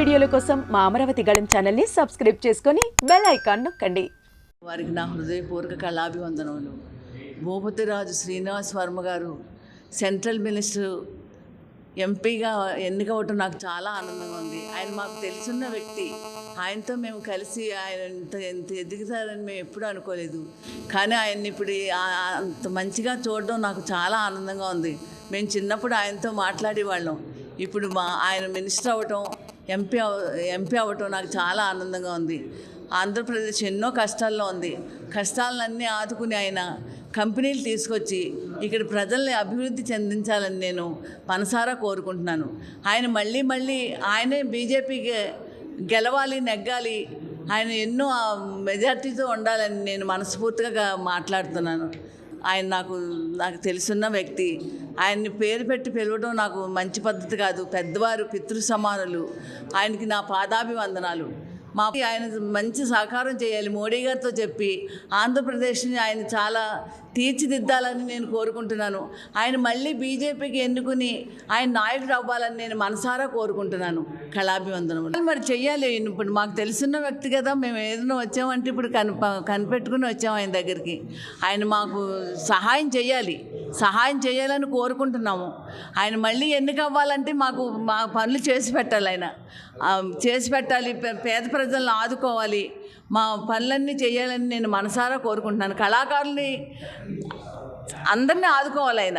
వీడియోల కోసం మా అమరావతి గళం ఛానల్ని సబ్స్క్రైబ్ చేసుకొని బెల్ ఐకాన్ నొక్కండి. వారికి నా హృదయపూర్వక కళాభివందనములు. భూపతిరాజు శ్రీనివాస్ వర్మ గారు సెంట్రల్ మినిస్టర్ ఎంపీగా ఎన్నికవటం నాకు చాలా ఆనందంగా ఉంది. ఆయన మాకు తెలుసున్న వ్యక్తి. ఆయనతో మేము కలిసి ఆయన ఇంత ఎంత ఎదుగుతారని మేము ఎప్పుడూ అనుకోలేదు. కానీ ఆయన్ని ఇప్పుడు అంత మంచిగా చూడడం నాకు చాలా ఆనందంగా ఉంది. మేము చిన్నప్పుడు ఆయనతో మాట్లాడేవాళ్ళం. ఇప్పుడు మా ఆయన మినిస్టర్ అవ్వటం ఎంపీ ఎంపీ అవ్వటం నాకు చాలా ఆనందంగా ఉంది. ఆంధ్రప్రదేశ్ ఎన్నో కష్టాల్లో ఉంది. కష్టాలన్నీ ఆదుకుని ఆయన కంపెనీలు తీసుకొచ్చి ఇక్కడ ప్రజల్ని అభివృద్ధి చెందించాలని నేను మనసారా కోరుకుంటున్నాను. ఆయన మళ్ళీ మళ్ళీ ఆయనే బీజేపీకి గెలవాలి నెగ్గాలి ఆయన ఎన్నో మెజార్టీతో ఉండాలని నేను మనస్ఫూర్తిగా మాట్లాడుతున్నాను. ఆయన నాకు నాకు తెలుసున్న వ్యక్తి. ఆయన్ని పేరు పెట్టి పిలవడం నాకు మంచి పద్ధతి కాదు. పెద్దవారు పితృ సమానులు ఆయనకి నా పాదాభివందనాలు. మా ఆయన మంచి సహకారం చేయాలి. మోడీ గారితో చెప్పి ఆంధ్రప్రదేశ్ని ఆయన చాలా తీర్చిదిద్దాలని నేను కోరుకుంటున్నాను. ఆయన మళ్ళీ బీజేపీకి ఎన్నుకుని ఆయన నాయకుడు అవ్వాలని నేను మనసారా కోరుకుంటున్నాను. కళాభివందనం మరి చెయ్యాలి. ఇప్పుడు మాకు తెలిసిన వ్యక్తి కదా మేము ఏదైనా వచ్చామంటే ఇప్పుడు కనిప కనిపెట్టుకుని వచ్చాం ఆయన దగ్గరికి. ఆయన మాకు సహాయం చేయాలి సహాయం చేయాలని కోరుకుంటున్నాము. ఆయన మళ్ళీ ఎన్నిక అవ్వాలంటే మాకు మా పనులు చేసి పెట్టాలి ఆయన. చేసి పెట్టాలి పే- పేద ప్రజలను ఆదుకోవాలి. మా పనులన్నీ చేయాలని నేను మనసారా కోరుకుంటున్నాను. కళాకారుల్ని అందరినీ ఆదుకోవాలి ఆయన.